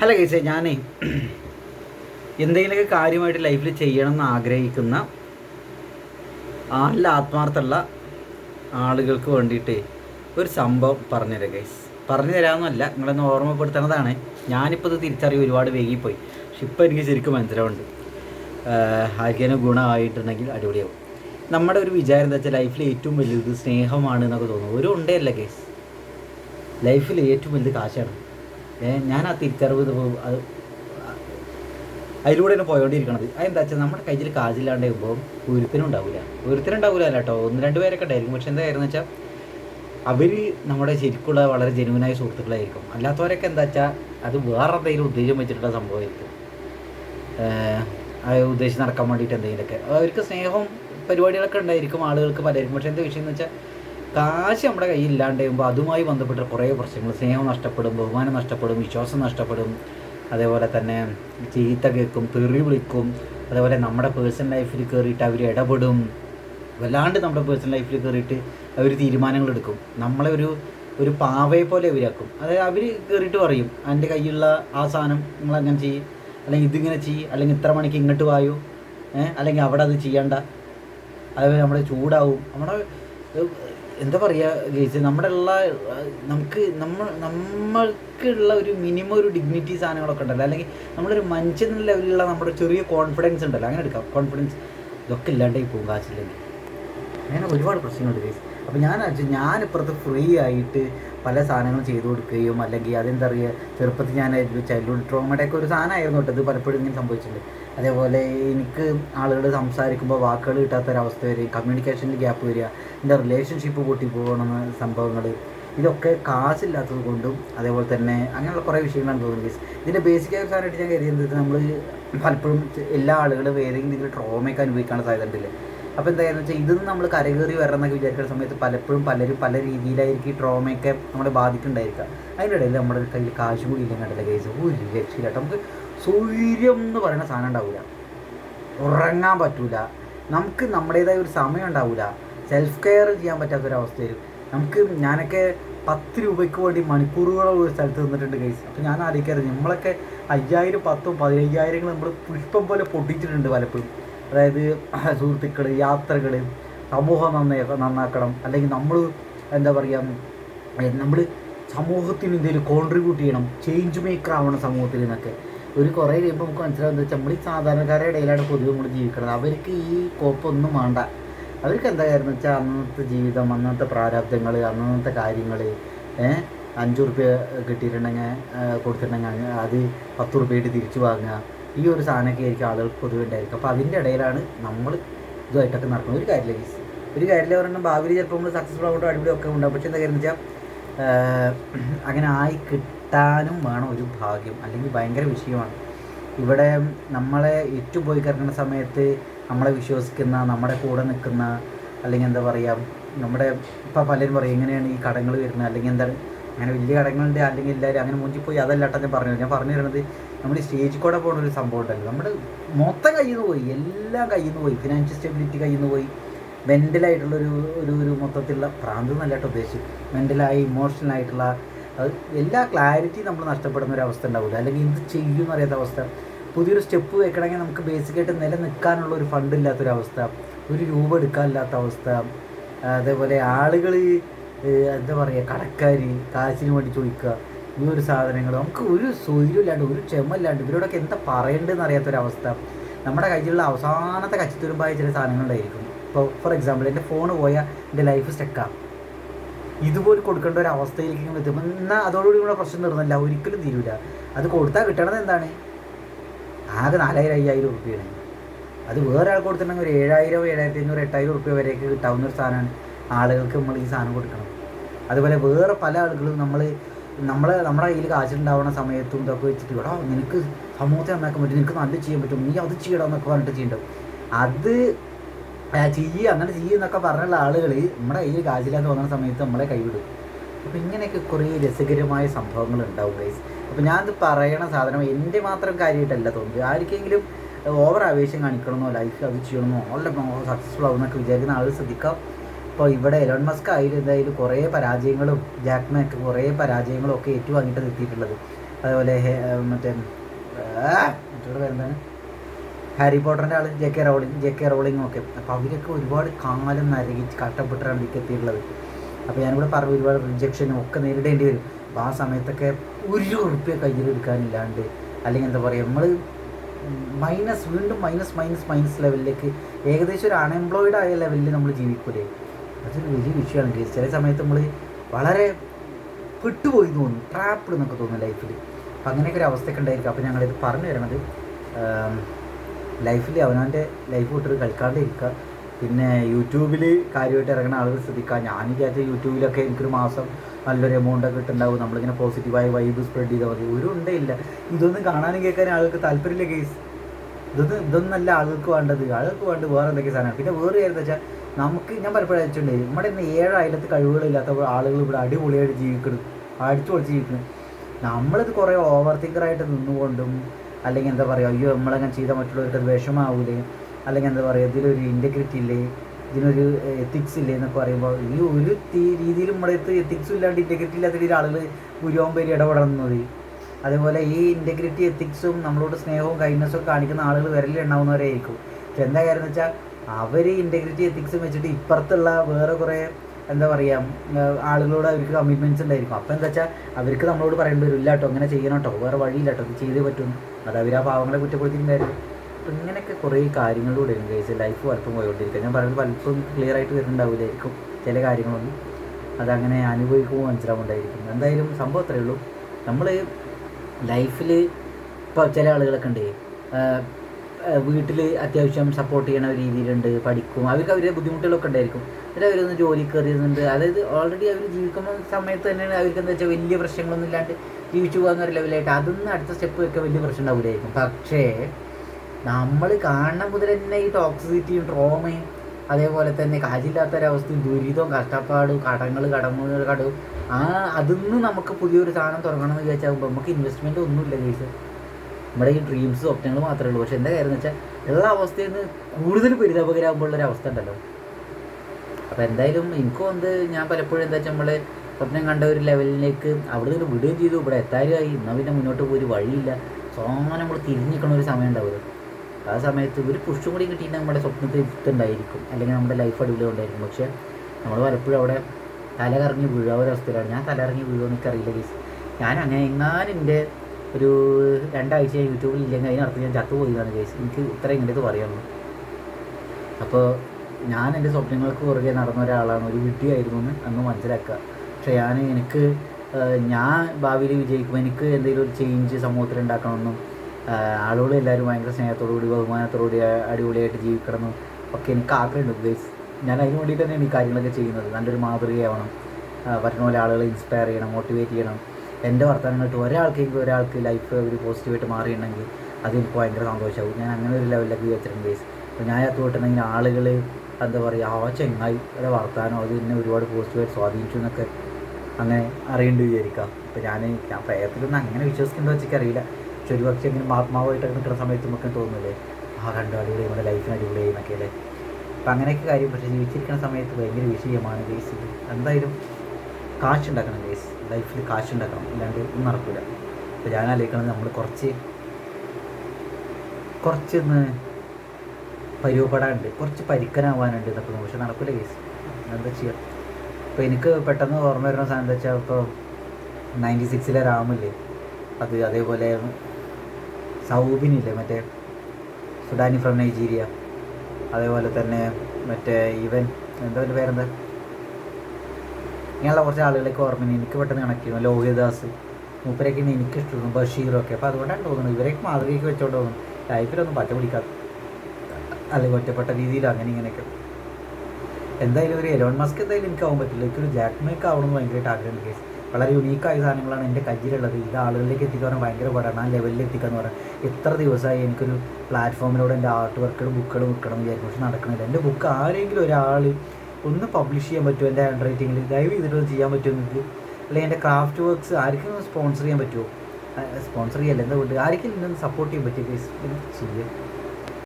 Hello കേസേ ഞാനേ എന്തെങ്കിലുമൊക്കെ കാര്യമായിട്ട് ലൈഫിൽ ചെയ്യണം എന്ന് ആഗ്രഹിക്കുന്ന നല്ല ആത്മാർത്ഥമുള്ള ആളുകൾക്ക് വേണ്ടിയിട്ട് ഒരു സംഭവം പറഞ്ഞുതരാം ഗൈസ് പറഞ്ഞു തരാമെന്നല്ല നിങ്ങളൊന്ന് ഓർമ്മപ്പെടുത്തണതാണ്. ഞാനിപ്പോൾ ഇത് തിരിച്ചറിയും ഒരുപാട് വൈകിപ്പോയി. പക്ഷെ ഇപ്പോൾ എനിക്ക് ശരിക്കും മനസ്സിലാവുണ്ട് ആർക്കേനും ഗുണമായിട്ടുണ്ടെങ്കിൽ അടിപൊളിയാവും. നമ്മുടെ ഒരു വിചാരം എന്താ വെച്ചാൽ ലൈഫിൽ ഏറ്റവും വലുത് സ്നേഹമാണ് എന്നൊക്കെ തോന്നുന്നു. ഒരു ഉണ്ടേ അല്ല കേസ് ലൈഫിൽ ഏറ്റവും വലുത് കാശാണ്. ഞാൻ ആ തിരിച്ചറിവ് അത് അത് അതിലൂടെയാണ് പോയോണ്ടിരിക്കണത്. അതെന്താ വെച്ചാൽ നമ്മുടെ കയ്യിൽ കാശില്ലാണ്ടാകുമ്പോൾ ഒരുത്തിനും ഉണ്ടാവില്ല ഒരുത്തിനും ഉണ്ടാവില്ല അല്ല കേട്ടോ ഒന്ന് രണ്ട് പേരൊക്കെ ഉണ്ടായിരിക്കും. പക്ഷെ എന്താ കാര്യം വെച്ചാൽ അവർ നമ്മുടെ ശരിക്കുള്ള വളരെ ജനുവനായ സുഹൃത്തുക്കളായിരിക്കും. അല്ലാത്തവരൊക്കെ എന്താ വെച്ചാൽ അത് വേറെ എന്തെങ്കിലും ഉദ്ദേശം വെച്ചിട്ടുള്ള സംഭവമായിരിക്കും. ഏഹ് ആ ഉദ്ദേശം നടക്കാൻ വേണ്ടിയിട്ട് എന്തെങ്കിലുമൊക്കെ. അവർക്ക് സ്നേഹവും പരിപാടികളൊക്കെ ഉണ്ടായിരിക്കും ആളുകൾക്ക് പലർക്കും പക്ഷേ എന്താ വിഷയം എന്ന് വെച്ചാൽ കാശ് നമ്മുടെ കയ്യിൽ ഇല്ലാണ്ടാകുമ്പോൾ അതുമായി ബന്ധപ്പെട്ട കുറേ പ്രശ്നങ്ങൾ. സ്നേഹം നഷ്ടപ്പെടും ബഹുമാനം നഷ്ടപ്പെടും വിശ്വാസം നഷ്ടപ്പെടും. അതേപോലെ തന്നെ ചീത്ത കേൾക്കും തെറി വിളിക്കും. അതേപോലെ നമ്മുടെ പേഴ്സണൽ ലൈഫിൽ കയറിയിട്ട് അവർ ഇടപെടും. വല്ലാണ്ട് നമ്മുടെ പേഴ്സണൽ ലൈഫിൽ കയറിയിട്ട് അവർ തീരുമാനങ്ങൾ എടുക്കും. നമ്മളെ ഒരു ഒരു പാവയെ പോലെ അവരാക്കും അതായത് അവർ കയറിയിട്ട് പറയും എന്റെ കയ്യിലുള്ള ആ സാധനം നിങ്ങൾ അങ്ങനെ ചെയ്യും. അല്ലെങ്കിൽ ഇതിങ്ങനെ ചെയ്യ്. അല്ലെങ്കിൽ ഇത്ര മണിക്ക് ഇങ്ങോട്ട് വായു. അല്ലെങ്കിൽ അവിടെ അത് ചെയ്യണ്ട. അതേപോലെ നമ്മുടെ ചൂടാവും. നമ്മുടെ എന്താ പറയുക ഗേസ് നമ്മുടെ ഉള്ള നമുക്ക് നമ്മൾ നമ്മൾക്കുള്ള ഒരു മിനിമം ഒരു ഡിഗ്നിറ്റി സാധനങ്ങളൊക്കെ ഉണ്ടല്ലോ. അല്ലെങ്കിൽ നമ്മളൊരു മനുഷ്യൻ ലെവലിലുള്ള നമ്മുടെ ചെറിയ കോൺഫിഡൻസ് ഉണ്ടല്ലോ. അങ്ങനെ എടുക്കാം. കോൺഫിഡൻസ് ഇതൊക്കെ ഇല്ലാണ്ടായി പോകും കാശില്ലെങ്കിൽ. അങ്ങനെ ഒരുപാട് പ്രശ്നങ്ങളുണ്ട് ഗൈസ് അപ്പോൾ ഞാൻ ഞാൻ ഇപ്പുറത്ത് ഫ്രീ ആയിട്ട് പല സാധനങ്ങളും ചെയ്തു കൊടുക്കുകയും അല്ലെങ്കിൽ അതെന്താ പറയുക ചെറുപ്പത്തിൽ ഞാൻ ചൈൽഡ്ഹുഡ് ട്രോമയുടെ ഒക്കെ ഒരു സാധനമായിരുന്നു കേട്ടോ. ഇത് പലപ്പോഴും ഇങ്ങനെ സംഭവിച്ചിട്ടുണ്ട്. അതേപോലെ എനിക്ക് ആളുകൾ സംസാരിക്കുമ്പോൾ വാക്കുകൾ കിട്ടാത്ത ഒരവസ്ഥ വരിക കമ്മ്യൂണിക്കേഷനിൽ ഗ്യാപ്പ് വരിക എന്റെ റിലേഷൻഷിപ്പ് പൊട്ടി പോകണമെന്ന സംഭവങ്ങൾ ഇതൊക്കെ കാശില്ലാത്തത് കൊണ്ടും അതേപോലെ തന്നെ അങ്ങനെയുള്ള കുറേ വിഷയങ്ങളാണ് തോന്നുന്നത് ഇതിന്റെ ബേസിക് ആയ സാധനമായിട്ട് ഞാൻ കരുതുന്നത് നമ്മൾ പലപ്പോഴും എല്ലാ ആളുകളും ഏതെങ്കിലും ട്രോമയൊക്കെ അനുഭവിക്കാനുള്ള സാധ്യത ഉണ്ടല്ലേ? അപ്പോൾ എന്തായാലും വെച്ചാൽ ഇതൊന്നും നമ്മൾ കരകയറി വരണം എന്നൊക്കെ വിചാരിക്കുന്ന സമയത്ത് പലപ്പോഴും പലരും പല രീതിയിലായിരിക്കും ഈ ട്രോമയൊക്കെ നമ്മളെ ബാധിക്കുന്നുണ്ടായിരിക്കുക. അതിന്റെ ഇടയിൽ നമ്മുടെ കയ്യിൽ കാശും കൂടി ഇല്ലെങ്കിൽ കണ്ടില്ല കേസ് ഒരു രക്ഷയില്ല നമുക്ക് സൂര്യം എന്ന് പറയുന്ന സാധനം ഉണ്ടാവില്ല ഉറങ്ങാൻ പറ്റൂല. നമുക്ക് നമ്മുടേതായ ഒരു സമയം ഉണ്ടാവില്ല സെൽഫ് കെയർ ചെയ്യാൻ പറ്റാത്തൊരവസ്ഥ വരും. നമുക്ക് ഞാനൊക്കെ പത്ത് രൂപയ്ക്ക് വേണ്ടി മണിക്കൂറുകളോളം ഒരു സ്ഥലത്ത് നിന്നിട്ടുണ്ട് കേസ് അപ്പോൾ ഞാൻ ആലോചിക്കാറ് നമ്മളൊക്കെ അയ്യായിരം പത്തും പതിനയ്യായിരങ്ങൾ നമ്മൾ പുഷ്പം പോലെ പൊട്ടിച്ചിട്ടുണ്ട് പലപ്പോഴും. അതായത് സുഹൃത്തുക്കൾ യാത്രകൾ സമൂഹം നന്നേ നന്നാക്കണം. അല്ലെങ്കിൽ നമ്മൾ എന്താ പറയുക നമ്മൾ സമൂഹത്തിന് എന്തെങ്കിലും കോൺട്രിബ്യൂട്ട് ചെയ്യണം. ചേഞ്ച് മേക്കർ ആവണം സമൂഹത്തിൽ നിന്നൊക്കെ ഒരു കുറേ കഴിയുമ്പോൾ നമുക്ക് മനസ്സിലാവുന്നത് വെച്ചാൽ നമ്മൾ ഈ സാധാരണക്കാരുടെ ഇടയിലാണ് പൊതുവെ നമ്മൾ ജീവിക്കുന്നത് അവർക്ക് ഈ കോപ്പൊന്നും വേണ്ട. അവർക്ക് എന്താ കാര്യം വെച്ചാൽ അന്നത്തെ ജീവിതം അന്നത്തെ പ്രാരാബ്ദങ്ങൾ അന്നത്തെ കാര്യങ്ങൾ ഏഹ് അഞ്ച് റുപ്യ കിട്ടിയിട്ടുണ്ടെങ്കിൽ കൊടുത്തിട്ടുണ്ടെങ്കിൽ അത് പത്ത് റുപ്യയായിട്ട് തിരിച്ചു വാങ്ങുക. ഈ ഒരു സാധനമൊക്കെ ആയിരിക്കും ആളുകൾക്ക് പൊതുവെ ഉണ്ടായിരിക്കും അപ്പോൾ അതിന്റെ ഇടയിലാണ് നമ്മൾ ഇതുമായിട്ടൊക്കെ നടക്കുന്നത്. ഒരു കാര്യമില്ല ഗീസ് ഒരു കാര്യമില്ല പറഞ്ഞാൽ ഭാവിയിൽ ചിലപ്പോൾ നമ്മൾ സക്സസ്ഫുൾ ആവട്ടോ അടിപൊളിയൊക്കെ ഉണ്ടാവും. പക്ഷേ എന്താ കാര്യം വെച്ചാൽ അങ്ങനെ ആയി കിട്ടാനും വേണം ഒരു ഭാഗ്യം അല്ലെങ്കിൽ ഭയങ്കര വിഷയമാണ്. ഇവിടെ നമ്മളെ ഏറ്റവും പോയി കിടക്കുന്ന സമയത്ത് നമ്മളെ വിശ്വസിക്കുന്ന നമ്മുടെ കൂടെ നിൽക്കുന്ന അല്ലെങ്കിൽ എന്താ പറയുക നമ്മുടെ ഇപ്പം പലരും പറയും എങ്ങനെയാണ് ഈ കടങ്ങൾ വരുന്നത്? അല്ലെങ്കിൽ എന്താണ് അങ്ങനെ വലിയ കടങ്ങളുണ്ട് അല്ലെങ്കിൽ എല്ലാവരും അങ്ങനെ മുഞ്ചി പോയി അതല്ല കേട്ടോ ഞാൻ പറഞ്ഞു ഞാൻ പറഞ്ഞു തരുന്നത് നമ്മൾ സ്റ്റേജ് കൂടെ പോകുന്ന ഒരു സംഭവം ഉണ്ടല്ലോ. നമ്മൾ മൊത്തം കയ്യിൽ നിന്ന് പോയി എല്ലാം കയ്യിൽ നിന്ന് പോയി. ഫിനാൻഷ്യൽ സ്റ്റെബിലിറ്റി കയ്യിൽ നിന്ന് പോയി മെന്റലായിട്ടുള്ളൊരു ഒരു ഒരു മൊത്തത്തിലുള്ള പ്രാന്ത് എന്നല്ല കേട്ടോ ഉദ്ദേശിച്ചു മെന്റലായി അത് എല്ലാ ക്ലാരിറ്റി നമ്മൾ നഷ്ടപ്പെടുന്ന ഒരു അവസ്ഥ ഉണ്ടാവില്ല. അല്ലെങ്കിൽ എന്ത് ചെയ്യും എന്നറിയാത്ത അവസ്ഥ. പുതിയൊരു സ്റ്റെപ്പ് വെക്കണമെങ്കിൽ നമുക്ക് ബേസിക്കായിട്ട് നിലനിൽക്കാനുള്ള ഒരു ഫണ്ട് ഇല്ലാത്തൊരവസ്ഥ. ഒരു രൂപ എടുക്കാനില്ലാത്ത അവസ്ഥ. അതേപോലെ ആളുകൾ എന്താ പറയുക കടക്കാർ കാശിന് വേണ്ടി ചോദിക്കുക. ഈ ഒരു സാധനങ്ങൾ നമുക്ക് ഒരു സൂര്യമില്ലാണ്ട് ഒരു ക്ഷമല്ലാണ്ട് ഇവരോടൊക്കെ എന്താ പറയേണ്ടതെന്ന് അറിയാത്തൊരവസ്ഥ. നമ്മുടെ കയ്യിലുള്ള അവസാനത്തെ കച്ചിത്തുരുമ്പായ ചില സാധനങ്ങളുണ്ടായിരിക്കും. ഇപ്പോൾ ഫോർ എക്സാമ്പിൾ എന്റെ ഫോൺ പോയാൽ എന്റെ ലൈഫ് സ്റ്റെക്കാം ഇതുപോലെ കൊടുക്കേണ്ട ഒരു അവസ്ഥയിലേക്ക് ഇങ്ങനെ എത്തും. എന്നാൽ അതോടുകൂടി നമ്മുടെ പ്രശ്നം തീർന്നില്ല. ഒരിക്കലും തീരൂല. അത് കൊടുത്താൽ കിട്ടണത് എന്താണ്? ആകെ നാലായിരം അയ്യായിരം റുപ്യാണ് അത് വേറെ ആൾ കൊടുത്തിട്ടുണ്ടെങ്കിൽ ഒരു ഏഴായിരം ഏഴായിരത്തി അഞ്ഞൂറ് എട്ടായിരം റുപ്യ വരെയൊക്കെ കിട്ടാവുന്ന ഒരു സാധനമാണ്. ആളുകൾക്ക് നമ്മൾ ഈ സാധനം കൊടുക്കണം. അതുപോലെ വേറെ പല ആളുകളും നമ്മൾ നമ്മളെ നമ്മുടെ കയ്യിൽ കാശുണ്ടാവുന്ന സമയത്തും ഇതൊക്കെ വെച്ചിട്ട് എടാ നിനക്ക് സമൂഹത്തെ നന്നാക്കാൻ പറ്റും നിനക്ക് നല്ല ചെയ്യാൻ പറ്റും നീ അത് ചെയ്യണം എന്നൊക്കെ പറഞ്ഞിട്ട് ചെയ്യണ്ടാവും അത് ചെയ്യുക അങ്ങനെ ചെയ്യുക എന്നൊക്കെ പറഞ്ഞുള്ള ആളുകൾ നമ്മുടെ കയ്യിൽ കാശില്ലാതെ വന്ന സമയത്ത് നമ്മളെ കൈവിടും. അപ്പോൾ ഇങ്ങനെയൊക്കെ കുറേ രസകരമായ സംഭവങ്ങൾ ഉണ്ടാവും ഗൈസ് അപ്പോൾ ഞാനത് പറയണ സാധനം എന്റെ മാത്രം കാര്യമായിട്ടല്ല തോന്നുന്നത്. ആർക്കെങ്കിലും ഓവർ ആവേശം കാണിക്കണമെന്നോ ലൈഫ് അത് ചെയ്യണമെന്നോ അല്ല സക്സസ്ഫുൾ ആവുമെന്നൊക്കെ വിചാരിക്കുന്ന ആൾ ശ്രദ്ധിക്കാം. ഇപ്പോൾ ഇവിടെ എലോൺ മസ്ക് ആയാലും എന്തായാലും കുറേ പരാജയങ്ങളും ജാക്മാക്ക് കുറേ പരാജയങ്ങളും ഒക്കെ ഏറ്റുവാങ്ങിയിട്ട് നിർത്തിയിട്ടുള്ളത്. അതുപോലെ മറ്റേ മറ്റൊരു മറ്റേ പേരെന്താണ്? ഹാരി പോട്ടറിന്റെ ആൾ J K Rowling J K റോളിങ്ങും ഒക്കെ. അപ്പോൾ അവരൊക്കെ ഒരുപാട് കാലം നരകി കട്ടപ്പെട്ടാണ് ഇതിലേക്ക് എത്തിയിട്ടുള്ളത്. അപ്പോൾ ഞാനിവിടെ പറഞ്ഞു ഒരുപാട് റിജക്ഷനും ഒക്കെ നേരിടേണ്ടി വരും. അപ്പോൾ ആ സമയത്തൊക്കെ ഒരു ഉറുപ്പ്യ കയ്യിലെടുക്കാനില്ലാണ്ട് അല്ലെങ്കിൽ എന്താ പറയുക നമ്മൾ മൈനസ് വീണ്ടും മൈനസ് മൈനസ് മൈനസ് ലെവലിലേക്ക് ഏകദേശം ഒരു അൺഎംപ്ലോയിഡ് ആയ ലെവലിൽ നമ്മൾ ജീവിക്കൂലേ. അതൊരു വലിയ വിഷയമാണ് കേസ് ചില സമയത്ത് നമ്മൾ വളരെ പെട്ടുപോയി തോന്നും ട്രാപ്ഡ് എന്നൊക്കെ തോന്നും ലൈഫിൽ അപ്പം അങ്ങനെയൊക്കെ ഒരു അവസ്ഥയൊക്കെ ഉണ്ടായിരിക്കും. അപ്പോൾ ഞങ്ങളിത് പറഞ്ഞു തരണത് ലൈഫിൽ അവനവന്റെ ലൈഫ് വിട്ടിട്ട് കളിക്കാണ്ട് ഇരിക്കുക പിന്നെ യൂട്യൂബിൽ കാര്യമായിട്ട് ഇറങ്ങുന്ന ആളുകൾ ശ്രദ്ധിക്കുക ഞാൻ വിചാരിച്ച യൂട്യൂബിലൊക്കെ എനിക്കൊരു മാസം നല്ലൊരു എമൗണ്ട് ഒക്കെ കിട്ടുന്നുണ്ടാവും. നമ്മളിങ്ങനെ പോസിറ്റീവായ വൈബ് സ്പ്രെഡ് ചെയ്താൽ മതി. ഒരു ഉണ്ടയില്ല. ഇതൊന്നും കാണാനും കേൾക്കാനും ആളുകൾക്ക് താല്പര്യമില്ല കേസ് ഇതൊന്നും ഇതൊന്നല്ല ആളുകൾക്ക് വേണ്ടത്. ആളുകൾക്ക് വേണ്ടത് വേറെ എന്തൊക്കെ സാധനമാണ്. പിന്നെ വേറെ ഏതെന്ന് വെച്ചാൽ നമുക്ക് ഞാൻ പലപ്പോഴും അയച്ചിട്ടുണ്ട്. നമ്മുടെ ഇന്ന് ഏഴ് അയലത്ത് കഴിവുകളില്ലാത്ത ആളുകൾ ഇവിടെ അടിപൊളിയായിട്ട് ജീവിക്കണം അടിച്ചു പൊളിച്ച് ജീവിക്കണം നമ്മളിത് കുറേ ഓവർ തിങ്കറായിട്ട് നിന്നുകൊണ്ടും അല്ലെങ്കിൽ എന്താ പറയുക അയ്യോ നമ്മളങ്ങനെ ചെയ്താൽ മറ്റുള്ളവർക്ക് വിഷമാവൂലേ? അല്ലെങ്കിൽ എന്താ പറയുക ഇതിലൊരു ഇന്റഗ്രിറ്റി ഇല്ലേ? ഇതിനൊരു എത്തിക്സ് ഇല്ലേ എന്നൊക്കെ പറയുമ്പോൾ ഈ ഒരു രീതിയിൽ നമ്മുടെ അടുത്ത് എത്തിക്സും ഇല്ലാണ്ട് ഇന്റഗ്രിറ്റി ഇല്ലാത്ത രീതിയിൽ ആളുകൾ ഗുരുവാൻ പേര് ഇടപെടുന്നത് അതേപോലെ ഈ ഇന്റഗ്രിറ്റി എത്തിക്സും നമ്മളോട് സ്നേഹവും കൈൻഡ്നസ്സും കാണിക്കുന്ന ആളുകൾ വിരലിൽ ഉണ്ടാവുന്നവരെ പക്ഷെ എന്താ കാര്യം എന്ന് വെച്ചാൽ അവർ ഇന്റഗ്രിറ്റി എത്തിക്സും വെച്ചിട്ട് ഇപ്പുറത്തുള്ള വേറെ കുറേ എന്താ പറയുക ആളുകളോട് അവർക്ക് കമ്മിറ്റ്മെന്റ്സ് ഉണ്ടായിരിക്കും. അപ്പോൾ എന്താ വെച്ചാൽ അവർക്ക് നമ്മളോട് പറയേണ്ടി വരും ഇല്ലാട്ടോ അങ്ങനെ ചെയ്യണം കേട്ടോ വേറെ വഴിയില്ല കേട്ടോ ഇത് ചെയ്തേ പറ്റും അത് അവർ ആ പാവങ്ങളെ കുറ്റപ്പെടുത്തിയിട്ടുണ്ടായിരുന്നു. അപ്പം ഇങ്ങനെയൊക്കെ കുറേ കാര്യങ്ങളിലൂടെ കേസ് ലൈഫ് പലപ്പം പോയിക്കൊണ്ടിരിക്കുക ഞാൻ പറയുന്നത് പലപ്പം ക്ലിയർ ആയിട്ട് വരുന്നുണ്ടാവില്ലായിരിക്കും ചില കാര്യങ്ങളൊന്നും. അതങ്ങനെ അനുഭവിക്കുമ്പോൾ മനസ്സിലാവുന്നുണ്ടായിരിക്കും. എന്തായാലും സംഭവം അത്രയേ ഉള്ളൂ. നമ്മൾ ലൈഫിൽ ഇപ്പോൾ ചില ആളുകളൊക്കെ ഉണ്ട് വീട്ടിൽ അത്യാവശ്യം സപ്പോർട്ട് ചെയ്യണ രീതിയിലുണ്ട് പഠിക്കും. അവർക്ക് അവരുടെ ബുദ്ധിമുട്ടുകളൊക്കെ ഉണ്ടായിരിക്കും. എന്നിട്ട് അവരൊന്ന് ജോലി കയറിയുന്നുണ്ട് അതായത് ഓൾറെഡി അവർ ജീവിക്കുന്ന സമയത്ത് തന്നെയാണ് അവർക്ക് എന്താ വെച്ചാൽ വലിയ പ്രശ്നങ്ങളൊന്നും ഇല്ലാണ്ട് ജീവിച്ചു പോകുന്ന ഒരു ലെവലായിട്ട് അതൊന്നും അടുത്ത സ്റ്റെപ്പ് ഒക്കെ വലിയ പ്രശ്നം ഉണ്ടാവില്ലായിരിക്കും പക്ഷേ നമ്മൾ കാണുന്ന മുതൽ തന്നെ ഈ ടോക്സിസിറ്റിയും ട്രോമയും അതേപോലെ തന്നെ കാജില്ലാത്തൊരവസ്ഥയും ദുരിതവും കഷ്ടപ്പാട് കടങ്ങൾ കടമുകൾ കടവും ആ അതിന്ന് നമുക്ക് പുതിയൊരു സാധനം തുടങ്ങണമെന്ന് വിചാരിച്ചാൽ നമുക്ക് ഇൻവെസ്റ്റ്മെന്റ് ഒന്നുമില്ല കേസ് നമ്മുടെ ഈ ഡ്രീംസ് സ്വപ്നങ്ങൾ മാത്രമേ ഉള്ളൂ. പക്ഷെ എന്താ കാര്യം എന്ന് വെച്ചാൽ ഉള്ള അവസ്ഥയിൽ നിന്ന് കൂടുതൽ പരിതാപകരമാകുമ്പോഴുള്ളൊരു അവസ്ഥ ഉണ്ടല്ലോ. അപ്പോൾ എന്തായാലും എനിക്കും വന്ന് ഞാൻ പലപ്പോഴും എന്താ വെച്ചാൽ നമ്മൾ സ്വപ്നം കണ്ട ഒരു ലെവലിലേക്ക് അവിടെ നിന്ന് വിടുകയും ചെയ്തു. ഇവിടെ എത്താരുമായി എന്നാൽ പിന്നെ മുന്നോട്ട് പോയി ഒരു വഴിയില്ല. സോങ്ങനെ നമ്മൾ തിരിഞ്ഞിക്കണ ഒരു സമയം ഉണ്ടാവുമല്ലോ ആ സമയത്ത് ഒരു പുഷും കൂടി കിട്ടിയിട്ട് നമ്മുടെ സ്വപ്നത്തിൽ എത്തുണ്ടായിരിക്കും അല്ലെങ്കിൽ നമ്മുടെ ലൈഫ് അടിപൊളി ഉണ്ടായിരിക്കും പക്ഷേ നമ്മൾ പലപ്പോഴും അവിടെ തല കറങ്ങി വീഴുക ഞാൻ തല ഇറങ്ങി വീഴുമോ എനിക്കറിയില്ല ഗീസ് ഞാൻ അങ്ങനെ എങ്ങാനും എന്റെ ഒരു രണ്ടാഴ്ച യൂട്യൂബിൽ ഇല്ലെങ്കിൽ അതിനർത്ഥം ഞാൻ ചത്തുപോയി എന്നാണ് കേസ് എനിക്ക് ഇത്ര ഇങ്ങോട്ട് പറയാനുള്ളൂ. അപ്പോൾ ഞാൻ എന്റെ സ്വപ്നങ്ങൾക്ക് പുറകെ നടന്ന ഒരാളാണ്. ഒരു വിഡ്ഢിയായിരുന്നു എന്ന് അന്ന് മനസ്സിലാക്കുക. പക്ഷേ ഞാൻ എനിക്ക് ഞാൻ ഭാവിയിൽ വിജയിക്കുമ്പോൾ എനിക്ക് എന്തെങ്കിലും ഒരു ചേഞ്ച് സമൂഹത്തിൽ ഉണ്ടാക്കണമെന്നും ആളുകൾ എല്ലാവരും ഭയങ്കര സ്നേഹത്തോടുകൂടി ബഹുമാനത്തോടുകൂടി കൂടി അടിപൊളിയായിട്ട് ജീവിക്കണമെന്നും ഒക്കെ എനിക്ക് ആഗ്രഹമുണ്ട് ഗൈസ് ഞാൻ അതിന് വേണ്ടിയിട്ട് തന്നെയാണ് ഈ കാര്യങ്ങളൊക്കെ ചെയ്യുന്നത്. നല്ലൊരു മാതൃകയാവണം. പറ്റുന്ന പോലെ ആളുകളെ ഇൻസ്പയർ ചെയ്യണം മോട്ടിവേറ്റ് ചെയ്യണം. എന്റെ വർത്തമാനം കേട്ട് ഒരാൾക്കെങ്കിലും ഒരാൾക്ക് ലൈഫ് ഒരു പോസിറ്റീവായിട്ട് മാറിയിട്ടുണ്ടെങ്കിൽ അതെനിക്ക് ഭയങ്കര സന്തോഷമാവും ഞാൻ അങ്ങനെ ഒരു ലെവലിലേക്ക് വെച്ചിട്ടുണ്ട് കേസ് അപ്പോൾ ഞാൻ അത് തൊട്ടുണ്ടെങ്കിൽ ആളുകൾ എന്താ പറയുക ആ ചെങ്ങായി ഒരു വർത്താനം അത് എന്നെ ഒരുപാട് പോസിറ്റീവായിട്ട് സ്വാധീനിച്ചു എന്നൊക്കെ അങ്ങനെ അറിയേണ്ടി വിചാരിക്കാം. അപ്പോൾ ഞാൻ ഞാൻ പ്രയത്നത്തിലൊന്നും അങ്ങനെ വിശ്വസിക്കേണ്ട വെച്ചൊക്കെ അറിയില്ല പക്ഷെ ഒരു പക്ഷേ ഇങ്ങനെ ആത്മാവായിട്ടൊക്കെ നിൽക്കുന്ന സമയത്ത് നമുക്ക് തോന്നുന്നില്ലേ? ആ കണ്ടു അടിപൊളി നമ്മുടെ ലൈഫിന് അടിപൊളി എന്നൊക്കെ അല്ലേ? അപ്പം അങ്ങനെയൊക്കെ കാര്യം പക്ഷേ ജീവിച്ചിരിക്കുന്ന സമയത്ത് ഭയങ്കര വിഷയമാണ് ഇത്. എന്തായാലും കാശുണ്ടാക്കണം ഗേസ് ലൈഫിൽ കാശുണ്ടാക്കണം. ഇല്ലാണ്ട് ഒന്നും നടക്കില്ല അപ്പോൾ ഞാൻ ആലോചിക്കണത് നമ്മൾ കുറച്ച് കുറച്ചൊന്ന് പരിവപ്പെടാനുണ്ട് കുറച്ച് പരിക്കനാവാനുണ്ട് എന്നൊക്കെ. പക്ഷെ നടക്കില്ല കേസ് എന്താ ചെയ്യുക അപ്പോൾ എനിക്ക് പെട്ടെന്ന് ഓർമ്മ വരുന്ന സാധനം എന്താ വെച്ചാൽ ഇപ്പോൾ നയന്റി സിക്സിലെ രാമില്ലേ അത് അതേപോലെ സൗബിനില്ലേ? മറ്റേ സുഡാനി ഫ്രം നൈജീരിയ അതേപോലെ തന്നെ മറ്റേ ഇവൻ എന്താ പേരെന്താ? ഇങ്ങനെയുള്ള കുറച്ച് ആളുകളൊക്കെ ഓർമ്മ എനിക്ക് പെട്ടെന്ന് കണക്ട് ചെയ്യുന്നു ലോഹിതദാസ് മൂപ്പരൊക്കെ എനിക്ക് ഇഷ്ടമാണ് ബഷീറൊക്കെ അപ്പോൾ അതുകൊണ്ടാണ് തോന്നുന്നത് ഇവരൊക്കെ മാതൃകയ്ക്ക് വെച്ചോണ്ട് തോന്നുന്നു ലൈഫിലൊന്നും പറ്റ പിടിക്കാത്ത അല്ലെങ്കിൽ ഒറ്റപ്പെട്ട രീതിയിൽ അങ്ങനെ ഇങ്ങനെയൊക്കെ. എന്തായാലും ഒരു എലോൺ മസ്ക് എന്തായാലും എനിക്ക് ആവാൻ പറ്റില്ല. എനിക്കൊരു ജാക്ക് മേക്ക് ആവണമെന്ന് ഭയങ്കരമായിട്ട് ആഗ്രഹമുണ്ട്. കേസ് വളരെ യുണീക്കായ സാധനങ്ങളാണ് എന്റെ കയ്യിലുള്ളത്. ഇത് ആളുകളിലേക്ക് എത്തിക്കാൻ ഭയങ്കര പാടാണ് ആ ലെവലിൽ എത്തിക്കാന്ന് പറയാം എത്ര ദിവസമായി എനിക്കൊരു പ്ലാറ്റ്ഫോമിലൂടെ എന്റെ ആർട്ട് വർക്കുകളും ബുക്കുകളും വിൽക്കണം വിചാരിക്കും. പക്ഷെ നടക്കണില്ല. എന്റെ ബുക്ക് ആരെങ്കിലും ഒരാൾ ഒന്ന് പബ്ലിഷ് ചെയ്യാൻ പറ്റുമോ എന്റെ ഹാൻഡ് റൈറ്റിങ്ങിൽ ദയവ് ചെയ്തിട്ട് ചെയ്യാൻ പറ്റുമോ നിങ്ങൾക്ക്. അല്ലെങ്കിൽ എന്റെ ക്രാഫ്റ്റ് വർക്ക്സ് ആർക്കും സ്പോൺസർ ചെയ്യാൻ പറ്റുമോ? സ്പോൺസർ ചെയ്യല്ല എന്താ ആർക്കും സപ്പോർട്ട് ചെയ്യാൻ പറ്റുമോ കേസ് ചെയ്യുക